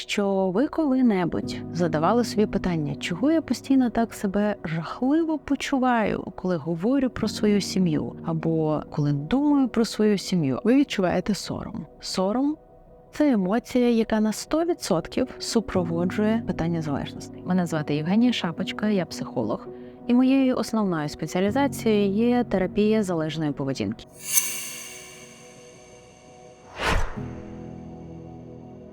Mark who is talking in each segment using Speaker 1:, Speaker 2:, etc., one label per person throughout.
Speaker 1: що ви коли-небудь задавали собі питання, чого я постійно так себе жахливо почуваю, коли говорю про свою сім'ю, або коли думаю про свою сім'ю, ви відчуваєте сором. Сором це емоція, яка на 100% супроводжує питання залежності. Мене звати Євгенія Шапочка, я психолог, і моєю основною спеціалізацією є терапія залежної поведінки.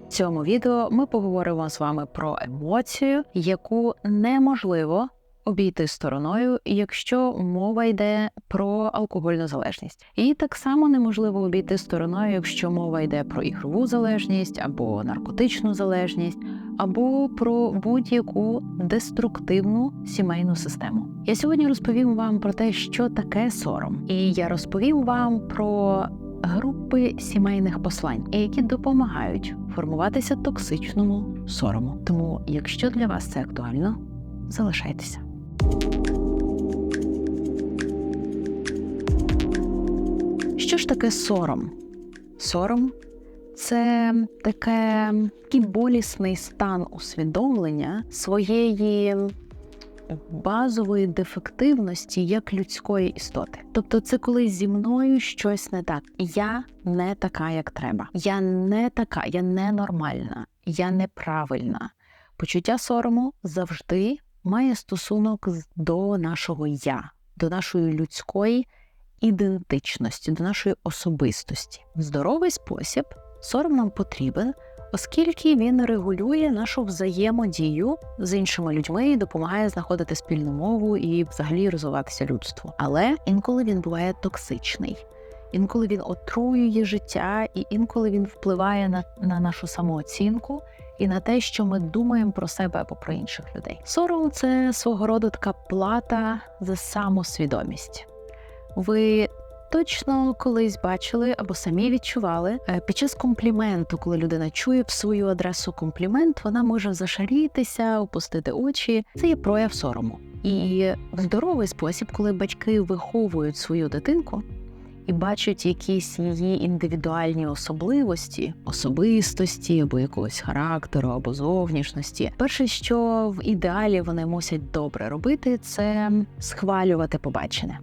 Speaker 1: Цьому відео ми поговоримо з вами про емоцію, яку неможливо обійти стороною, якщо мова йде про алкогольну залежність. І так само неможливо обійти стороною, якщо мова йде про ігрову залежність або наркотичну залежність, або про будь-яку деструктивну сімейну систему. Я сьогодні розповім вам про те, що таке сором, і я розповім вам про групи сімейних послань, які допомагають формуватися токсичному сорому. Тому, якщо для вас це актуально, залишайтеся. Що ж таке сором? Сором це таке такий болісний стан усвідомлення своєї базової дефективності як людської істоти. Тобто, це коли зі мною щось не так. Я не така, як треба. Я не така, я ненормальна, я неправильна. Почуття сорому завжди має стосунок до нашого я, до нашої людської ідентичності, до нашої особистості. В здоровий спосіб сором нам потрібен, оскільки він регулює нашу взаємодію з іншими людьми і допомагає знаходити спільну мову і взагалі розвиватися людству. Але інколи він буває токсичний. Інколи він отруює життя, і інколи він впливає на, на нашу самооцінку і на те, що ми думаємо про себе або про інших людей. Сором це свого роду така плата за самосвідомість. Ви точно колись бачили або самі відчували е, під час компліменту, коли людина чує в свою адресу комплімент, вона може зашарітися, опустити очі. Це є прояв сорому. І здоровий спосіб, коли батьки виховують свою дитинку. І бачать якісь її індивідуальні особливості, особистості або якогось характеру, або зовнішності. Перше, що в ідеалі вони мусять добре робити, це схвалювати побачене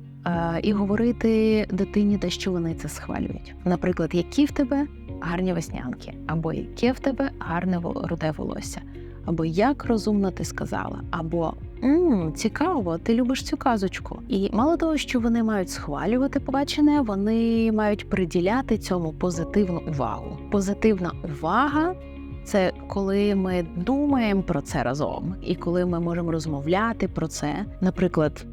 Speaker 1: і говорити дитині, те, що вони це схвалюють. Наприклад, які в тебе гарні веснянки, або яке в тебе гарне руде волосся, або як розумно ти сказала, або «Ммм, цікаво, ти любиш цю казочку. І мало того, що вони мають схвалювати побачене, вони мають приділяти цьому позитивну увагу. Позитивна увага. Це коли ми думаємо про це разом, і коли ми можемо розмовляти про це, наприклад,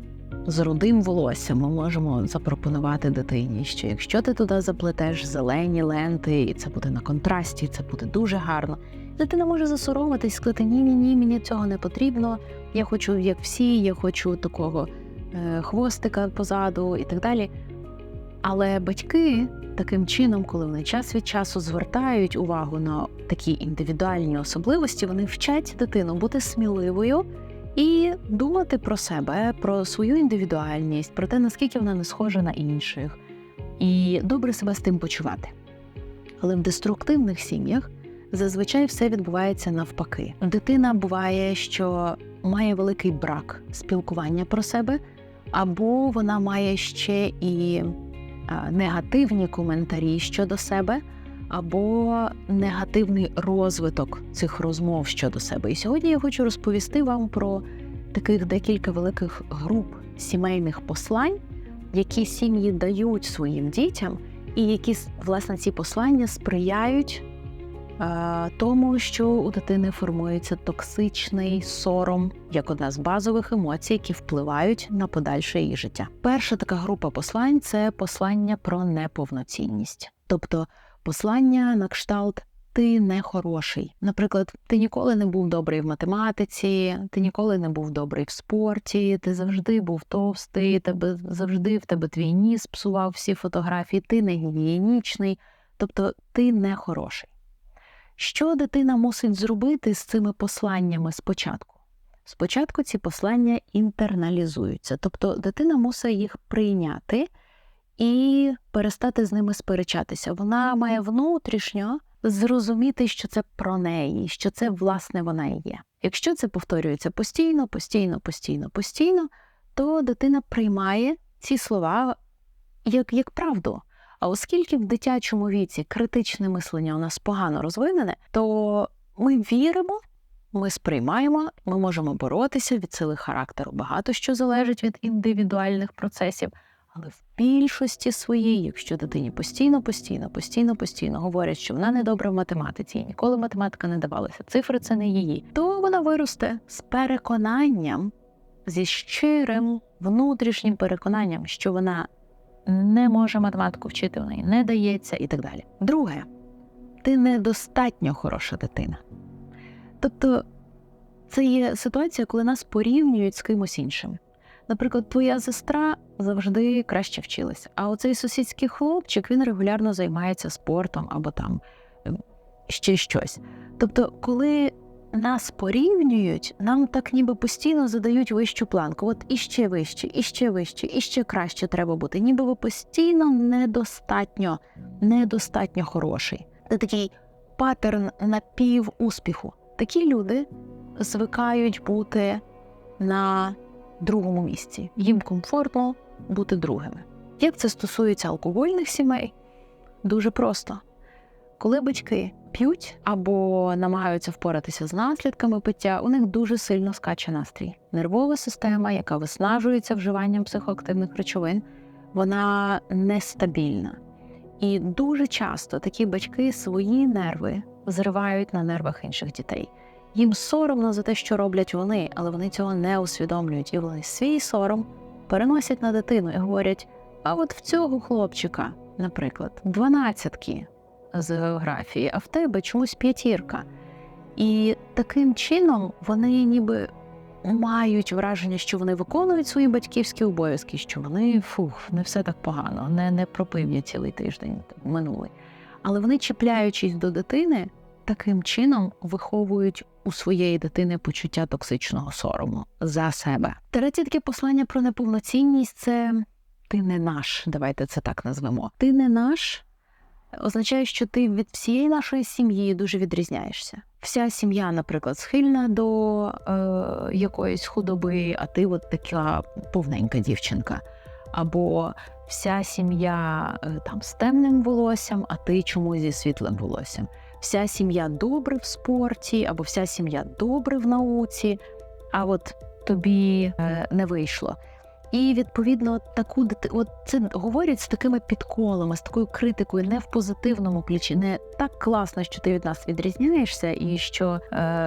Speaker 1: з рудим волоссям ми можемо запропонувати дитині, що якщо ти туди заплетеш зелені ленти, і це буде на контрасті, це буде дуже гарно. Дитина може засоромитись, сказати ні, ні, ні, мені цього не потрібно. Я хочу, як всі, я хочу такого е, хвостика позаду і так далі. Але батьки таким чином, коли вони час від часу звертають увагу на такі індивідуальні особливості, вони вчать дитину бути сміливою і думати про себе, про свою індивідуальність, про те, наскільки вона не схожа на інших, і добре себе з тим почувати. Але в деструктивних сім'ях зазвичай все відбувається навпаки. Дитина буває, що має великий брак спілкування про себе, або вона має ще і негативні коментарі щодо себе або негативний розвиток цих розмов щодо себе. І сьогодні я хочу розповісти вам про таких декілька великих груп сімейних послань, які сім'ї дають своїм дітям, і які власне ці послання сприяють. Тому, що у дитини формується токсичний сором як одна з базових емоцій, які впливають на подальше її життя. Перша така група послань це послання про неповноцінність, тобто послання на кшталт. Ти не хороший. Наприклад, ти ніколи не був добрий в математиці, ти ніколи не був добрий в спорті, ти завжди був товстий, тебе завжди в тебе твій ніс псував всі фотографії, ти не гігієнічний, тобто ти не хороший. Що дитина мусить зробити з цими посланнями спочатку? Спочатку ці послання інтерналізуються, тобто дитина мусить їх прийняти і перестати з ними сперечатися. Вона має внутрішньо зрозуміти, що це про неї, що це власне вона і є. Якщо це повторюється постійно, постійно, постійно, постійно, то дитина приймає ці слова як, як правду. А оскільки в дитячому віці критичне мислення у нас погано розвинене, то ми віримо, ми сприймаємо, ми можемо боротися від сили характеру. Багато що залежить від індивідуальних процесів. Але в більшості своїй, якщо дитині постійно, постійно, постійно, постійно говорять, що вона не добра в математиці, і ніколи математика не давалася, цифри це не її, то вона виросте з переконанням, зі щирим внутрішнім переконанням, що вона не може математику вчити, в неї не дається і так далі. Друге, ти недостатньо хороша дитина. Тобто це є ситуація, коли нас порівнюють з кимось іншим. Наприклад, твоя сестра завжди краще вчилась, а оцей сусідський хлопчик він регулярно займається спортом або там ем, ще щось. Тобто, коли нас порівнюють, нам так ніби постійно задають вищу планку. От іще вище, іще вище, іще краще треба бути. Ніби ви постійно недостатньо, недостатньо хороший. Це такий паттерн напівуспіху. Такі люди звикають бути на другому місці. Їм комфортно бути другими. Як це стосується алкогольних сімей? Дуже просто. Коли батьки п'ють або намагаються впоратися з наслідками пиття, у них дуже сильно скаче настрій. Нервова система, яка виснажується вживанням психоактивних речовин, вона нестабільна. І дуже часто такі батьки свої нерви зривають на нервах інших дітей. Їм соромно за те, що роблять вони, але вони цього не усвідомлюють. І вони свій сором переносять на дитину і говорять: а от в цього хлопчика, наприклад, дванадцятки з географії, а в тебе чомусь п'ятірка. І таким чином вони ніби мають враження, що вони виконують свої батьківські обов'язки, що вони фух, не все так погано, не не пропив я цілий тиждень минулий. Але вони, чіпляючись до дитини, таким чином виховують у своєї дитини почуття токсичного сорому за себе. Третє таке послання про неповноцінність це ти не наш. Давайте це так назвемо. Ти не наш. Означає, що ти від всієї нашої сім'ї дуже відрізняєшся. Вся сім'я, наприклад, схильна до е, якоїсь худоби, а ти от така повненька дівчинка. Або вся сім'я е, там з темним волоссям, а ти чомусь зі світлим волоссям вся сім'я добре в спорті, або вся сім'я добре в науці, а от тобі е, не вийшло. І відповідно таку от це говорять з такими підколами, з такою критикою, не в позитивному ключі, не так класно, що ти від нас відрізняєшся, і що е,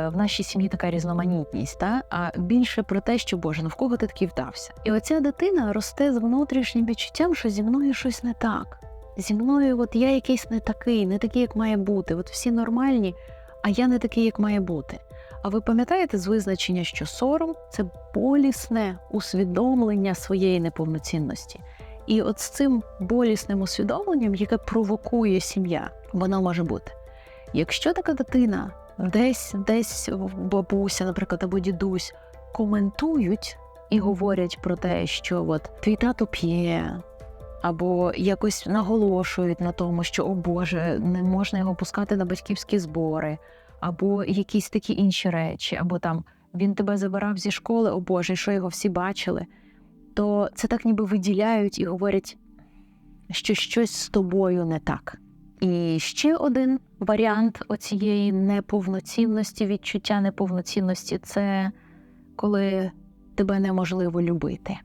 Speaker 1: в нашій сім'ї така різноманітність, та? А більше про те, що Боже, ну в кого ти такий вдався, і оця дитина росте з внутрішнім відчуттям, що зі мною щось не так зі мною от я якийсь не такий, не такий, як має бути. От всі нормальні, а я не такий, як має бути. А ви пам'ятаєте з визначення, що сором це болісне усвідомлення своєї неповноцінності. І от з цим болісним усвідомленням, яке провокує сім'я, воно може бути. Якщо така дитина десь, десь бабуся, наприклад, або дідусь коментують і говорять про те, що от твій тато п'є, або якось наголошують на тому, що о Боже, не можна його пускати на батьківські збори, або якісь такі інші речі, або там він тебе забирав зі школи, о Боже, що його всі бачили, то це так ніби виділяють і говорять, що щось з тобою не так. І ще один варіант оцієї неповноцінності, відчуття неповноцінності це коли тебе неможливо любити.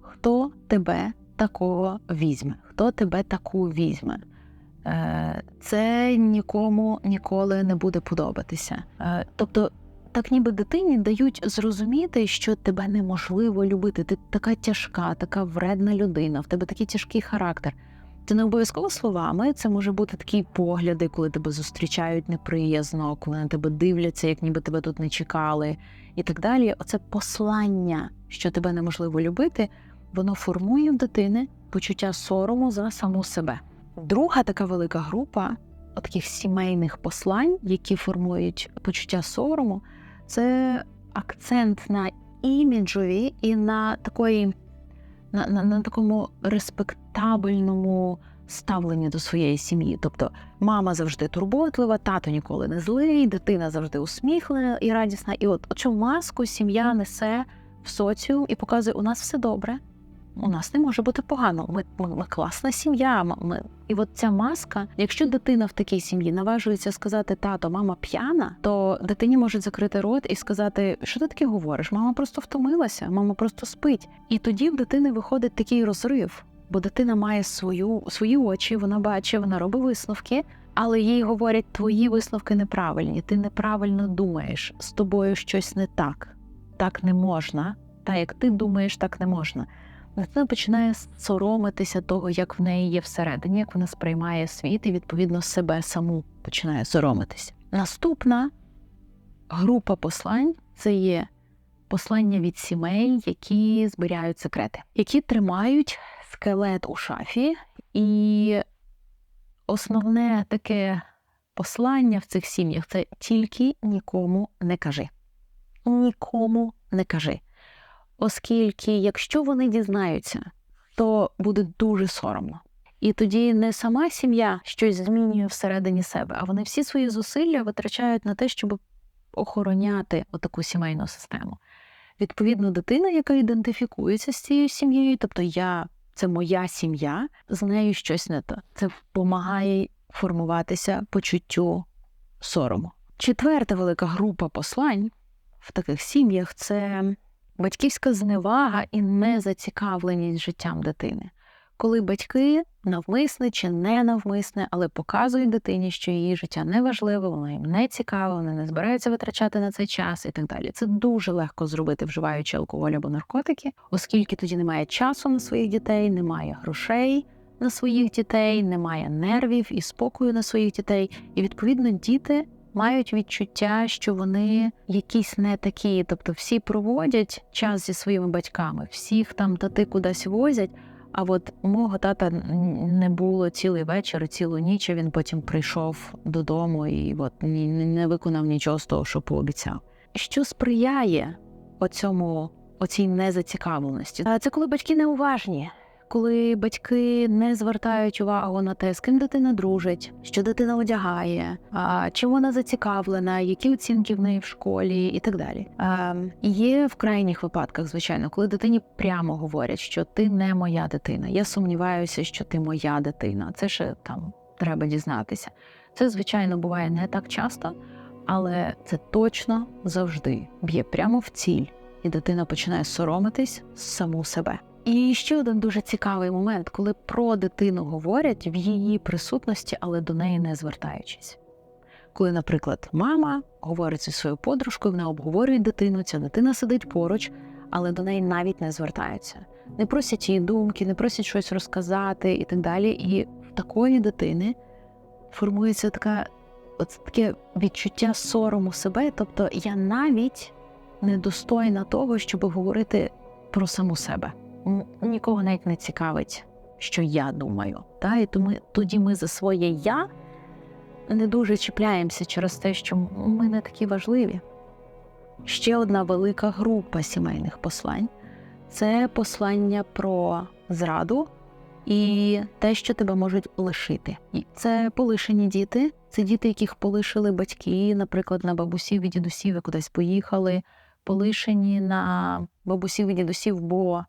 Speaker 1: Хто тебе такого візьме, хто тебе таку візьме. Е, це нікому ніколи не буде подобатися. Е, тобто, так ніби дитині дають зрозуміти, що тебе неможливо любити. Ти така тяжка, така вредна людина, в тебе такий тяжкий характер. Це не обов'язково словами, це може бути такі погляди, коли тебе зустрічають неприязно, коли на тебе дивляться, як ніби тебе тут не чекали, і так далі. Оце послання, що тебе неможливо любити воно формує в дитини почуття сорому за саму себе. Друга така велика група таких сімейних послань, які формують почуття сорому, це акцент на іміджові і на такої, на, на, на такому респектабельному ставлення до своєї сім'ї. Тобто мама завжди турботлива, тато ніколи не злий, дитина завжди усміхнена і радісна. І от цю маску сім'я несе в соціум і показує, у нас все добре. У нас не може бути погано. Ми, ми, ми класна сім'я. Ми... І от ця маска, якщо дитина в такій сім'ї наважується сказати тато, мама п'яна, то дитині можуть закрити рот і сказати, що ти таке говориш? Мама просто втомилася, мама просто спить. І тоді в дитини виходить такий розрив, бо дитина має свою свої очі, вона бачить, вона робить висновки, але їй говорять, твої висновки неправильні, ти неправильно думаєш, з тобою щось не так, так не можна. Та як ти думаєш, так не можна. Дитина починає соромитися того, як в неї є всередині, як вона сприймає світ і відповідно себе саму починає соромитися. Наступна група послань це є послання від сімей, які зберігають секрети, які тримають скелет у шафі, і основне таке послання в цих сім'ях це тільки нікому не кажи. Нікому не кажи. Оскільки, якщо вони дізнаються, то буде дуже соромно. І тоді не сама сім'я щось змінює всередині себе, а вони всі свої зусилля витрачають на те, щоб охороняти отаку сімейну систему. Відповідно, дитина, яка ідентифікується з цією сім'єю, тобто я це моя сім'я, з нею щось не то. Це допомагає формуватися почуттю сорому. Четверта велика група послань в таких сім'ях це батьківська зневага і незацікавленість життям дитини. Коли батьки навмисне чи не навмисне, але показують дитині, що її життя не важливе, воно їм не цікаво, вони не збираються витрачати на цей час і так далі. Це дуже легко зробити, вживаючи алкоголь або наркотики, оскільки тоді немає часу на своїх дітей, немає грошей на своїх дітей, немає нервів і спокою на своїх дітей. І відповідно діти мають відчуття, що вони якісь не такі, тобто всі проводять час зі своїми батьками, всіх там тати кудись возять. А от у мого тата не було цілий вечір, цілу ніч. Він потім прийшов додому і от не виконав нічого з того, що пообіцяв. Що сприяє оцьому, оцій незацікавленості? Це коли батьки неуважні коли батьки не звертають увагу на те, з ким дитина дружить, що дитина одягає, чим вона зацікавлена, які оцінки в неї в школі, і так далі. Є в крайніх випадках, звичайно, коли дитині прямо говорять, що ти не моя дитина. Я сумніваюся, що ти моя дитина. Це ще там треба дізнатися. Це звичайно буває не так часто, але це точно завжди б'є прямо в ціль, і дитина починає соромитись саму себе. І ще один дуже цікавий момент, коли про дитину говорять в її присутності, але до неї не звертаючись. Коли, наприклад, мама говорить зі своєю подружкою, вона обговорює дитину, ця дитина сидить поруч, але до неї навіть не звертаються. Не просять її думки, не просять щось розказати і так далі. І в такої дитини формується така, от таке відчуття сорому себе. Тобто я навіть недостойна того, щоб говорити про саму себе нікого навіть не цікавить, що я думаю. Та? І тому тоді ми за своє я не дуже чіпляємося через те, що ми не такі важливі. Ще одна велика група сімейних послань це послання про зраду і те, що тебе можуть лишити. Це полишені діти, це діти, яких полишили батьки, наприклад, на бабусів і дідусів, кудись поїхали, полишені на бабусів і дідусів, бо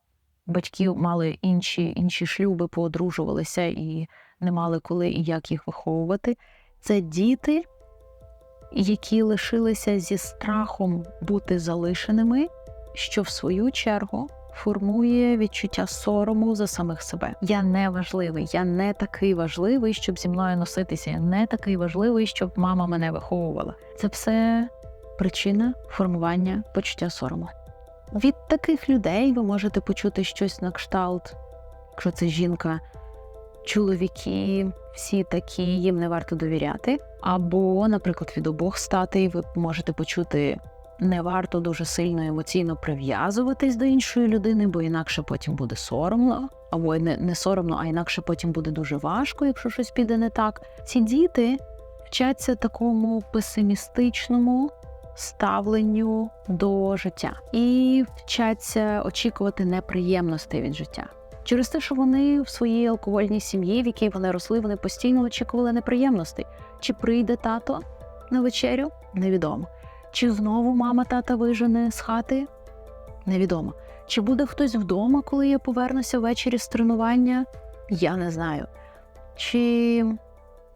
Speaker 1: батьки мали інші інші шлюби, поодружувалися і не мали коли і як їх виховувати. Це діти, які лишилися зі страхом бути залишеними, що в свою чергу формує відчуття сорому за самих себе. Я не важливий, я не такий важливий, щоб зі мною носитися. Я не такий важливий, щоб мама мене виховувала. Це все причина формування почуття сорому. Від таких людей ви можете почути щось на кшталт, якщо це жінка, чоловіки, всі такі, їм не варто довіряти. Або, наприклад, від обох статей ви можете почути. Не варто дуже сильно емоційно прив'язуватись до іншої людини, бо інакше потім буде соромно, або не не соромно, а інакше потім буде дуже важко, якщо щось піде не так. Ці діти вчаться такому песимістичному ставленню до життя і вчаться очікувати неприємностей від життя. Через те, що вони в своїй алкогольній сім'ї, в якій вони росли, вони постійно очікували неприємностей. Чи прийде тато на вечерю? Невідомо. Чи знову мама тата вижене з хати? Невідомо. Чи буде хтось вдома, коли я повернуся ввечері з тренування? Я не знаю. Чи,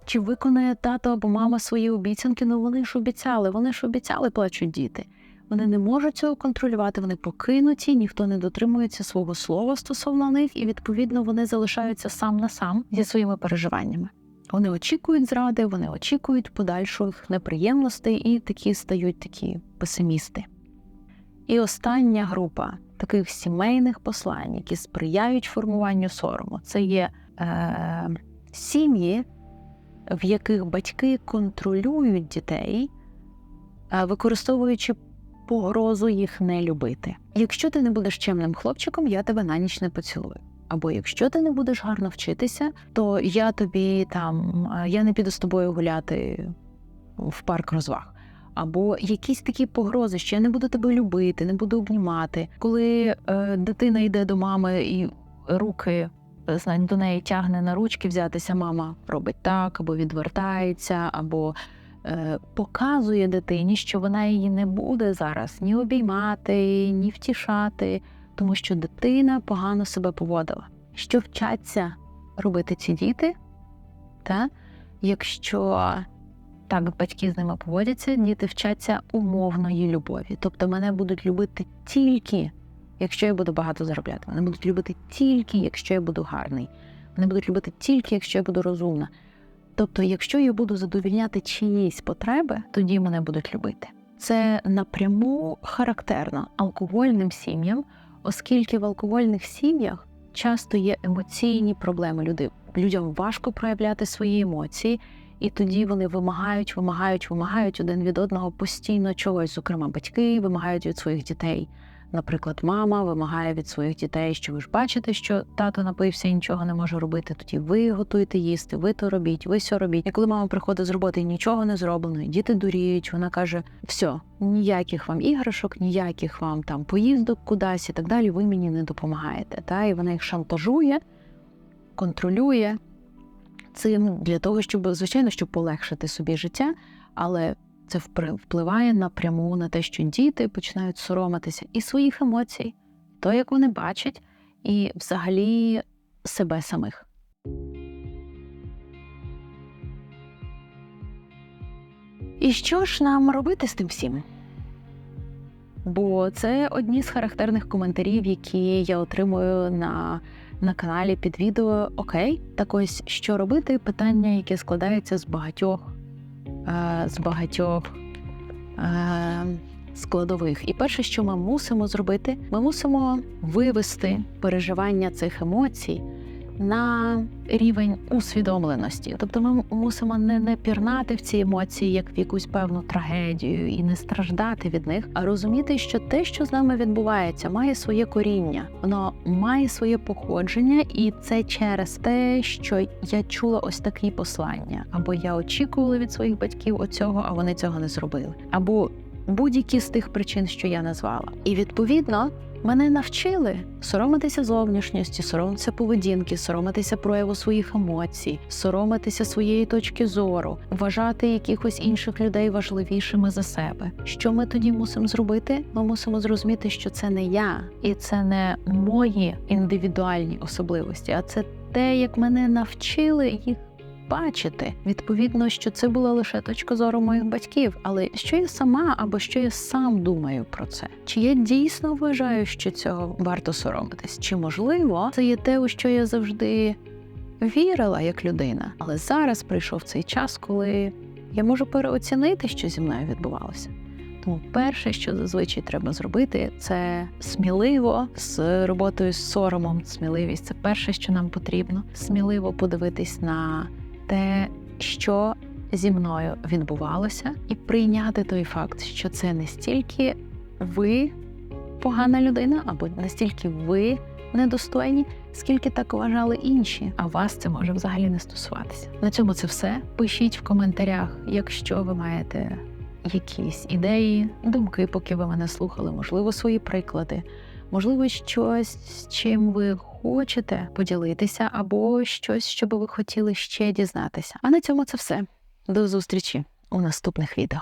Speaker 1: чи виконає тато або мама свої обіцянки? Ну вони ж обіцяли, вони ж обіцяли, плачуть діти. Вони не можуть цього контролювати, вони покинуті, ніхто не дотримується свого слова стосовно них, і відповідно вони залишаються сам на сам зі своїми переживаннями. Вони очікують зради, вони очікують подальших неприємностей і такі стають такі песимісти. І остання група таких сімейних послань, які сприяють формуванню сорому, це є е, сім'ї, в яких батьки контролюють дітей, використовуючи погрозу їх не любити. Якщо ти не будеш чемним хлопчиком, я тебе на ніч не поцілую. Або якщо ти не будеш гарно вчитися, то я тобі там я не піду з тобою гуляти в парк розваг. Або якісь такі погрози, що я не буду тебе любити, не буду обнімати. Коли е, дитина йде до мами і руки знає, до неї тягне на ручки взятися, мама робить так, або відвертається, або е, показує дитині, що вона її не буде зараз ні обіймати, ні втішати, тому що дитина погано себе поводила. Що вчаться робити ці діти? Та? Якщо так батьки з ними поводяться, діти вчаться умовної любові. Тобто мене будуть любити тільки, якщо я буду багато заробляти. Мене будуть любити тільки, якщо я буду гарний. Мене будуть любити тільки, якщо я буду розумна. Тобто, якщо я буду задовільняти чиїсь потреби, тоді мене будуть любити. Це напряму характерно алкогольним сім'ям, оскільки в алкогольних сім'ях часто є емоційні проблеми. Люди людям важко проявляти свої емоції, і тоді вони вимагають, вимагають, вимагають один від одного постійно чогось. Зокрема, батьки вимагають від своїх дітей. Наприклад, мама вимагає від своїх дітей, що ви ж бачите, що тато напився і нічого не може робити. Тоді ви готуєте їсти, ви то робіть, ви сьо робіть. І коли мама приходить з роботи і нічого не зроблено, діти дуріють, вона каже: все, ніяких вам іграшок, ніяких вам там поїздок кудись і так далі. Ви мені не допомагаєте. Та і вона їх шантажує, контролює цим для того, щоб звичайно щоб полегшити собі життя, але це впливає напряму на те, що діти починають соромитися і своїх емоцій, то як вони бачать, і взагалі себе самих. І що ж нам робити з тим всім? Бо це одні з характерних коментарів, які я отримую на на каналі під відео. Окей, так ось що робити? Питання, яке складається з багатьох з багатьох е, складових. І перше, що ми мусимо зробити, ми мусимо вивести переживання цих емоцій на рівень усвідомленості. Тобто ми мусимо не, не пірнати в ці емоції як в якусь певну трагедію і не страждати від них, а розуміти, що те, що з нами відбувається, має своє коріння, воно має своє походження, і це через те, що я чула ось такі послання, або я очікувала від своїх батьків оцього, а вони цього не зробили, або будь-які з тих причин, що я назвала, і відповідно. Мене навчили соромитися зовнішньості, соромитися поведінки, соромитися прояву своїх емоцій, соромитися своєї точки зору, вважати якихось інших людей важливішими за себе. Що ми тоді мусимо зробити? Ми мусимо зрозуміти, що це не я, і це не мої індивідуальні особливості, а це те, як мене навчили їх бачити. Відповідно, що це була лише точка зору моїх батьків. Але що я сама або що я сам думаю про це? Чи я дійсно вважаю, що цього варто соромитись? Чи можливо це є те, у що я завжди вірила як людина? Але зараз прийшов цей час, коли я можу переоцінити, що зі мною відбувалося. Тому перше, що зазвичай треба зробити, це сміливо з роботою з соромом. Сміливість це перше, що нам потрібно. Сміливо подивитись на те, що зі мною відбувалося, і прийняти той факт, що це не стільки ви погана людина, або настільки ви недостойні, скільки так вважали інші, а вас це може взагалі не стосуватися. На цьому це все. Пишіть в коментарях, якщо ви маєте якісь ідеї, думки, поки ви мене слухали, можливо, свої приклади, можливо, щось, з чим ви хочете поділитися, або щось, що би ви хотіли ще дізнатися. А на цьому це все. До зустрічі у наступних відео.